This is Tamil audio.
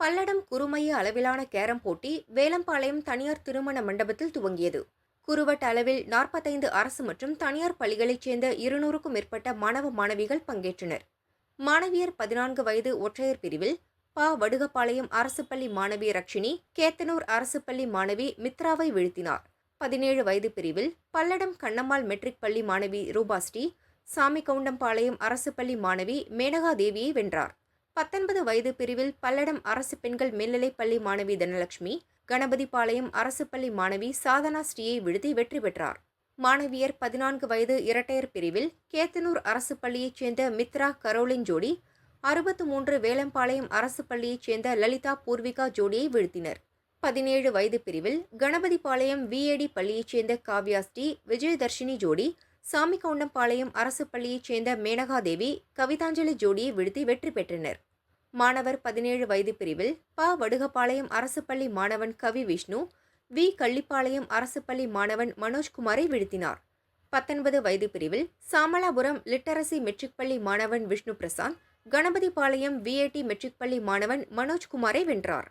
பல்லடம் குறுமைய அளவிலான கேரம் போட்டி வேலம்பாளையம் தனியார் திருமண மண்டபத்தில் துவங்கியது. குறுவட்ட அளவில் நாற்பத்தைந்து அரசு மற்றும் தனியார் பள்ளிகளைச் சேர்ந்த இருநூறுக்கும் மேற்பட்ட மாணவ மாணவிகள் பங்கேற்றனர். மாணவியர் பதினான்கு வயது ஒற்றையர் பிரிவில் பா. வடுகப்பாளையம் அரசு பள்ளி மாணவி ரக்ஷினி கேத்தனூர் அரசு பள்ளி மாணவி மித்ராவை வீழ்த்தினார். பதினேழு வயது பிரிவில் பல்லடம் கண்ணம்மாள் மெட்ரிக் பள்ளி மாணவி ரூபாஸ்ரீ சாமிகவுண்டம்பாளையம் அரசு பள்ளி மாணவி மேனகா தேவியை வென்றார். பத்தொன்பது வயது பிரிவில் பல்லடம் அரசு பெண்கள் மேல்நிலைப் பள்ளி மாணவி தனலட்சுமி கணபதிபாளையம் அரசு பள்ளி மாணவி சாதனா ஸ்ரீயை வீழ்த்தி வெற்றி பெற்றார். மாணவியர் பதினான்கு வயது இரட்டையர் பிரிவில் கேத்தனூர் அரசு பள்ளியைச் சேர்ந்த மித்ரா கரோலின் ஜோடி அறுபத்து மூன்று வேலம்பாளையம் அரசு பள்ளியைச் சேர்ந்த லலிதா பூர்விகா ஜோடியை வீழ்த்தினர். பதினேழு வயது பிரிவில் கணபதிபாளையம் விஏடி பள்ளியைச் சேர்ந்த காவ்யாஸ்ரீ விஜயதர்ஷினி ஜோடி சாமிகவுண்டம்பாளையம் அரசு பள்ளியைச் சேர்ந்த மேனகாதேவி கவிதாஞ்சலி ஜோடியை வீழ்த்தி வெற்றி பெற்றனர். மாணவர் பதினேழு வயது பிரிவில் ப. வடுகப்பாளையம் அரசு பள்ளி மாணவன் கவி விஷ்ணு வி. கள்ளிப்பாளையம் அரசு பள்ளி மாணவன் மனோஜ்குமாரை வீழ்த்தினார். பத்தொன்பது வயது பிரிவில் சாமலாபுரம் லிட்டரசி மெட்ரிக் பள்ளி மாணவன் விஷ்ணு பிரசாந்த் கணபதிபாளையம் விஏடி மெட்ரிக் பள்ளி மாணவன் மனோஜ்குமாரை வென்றார்.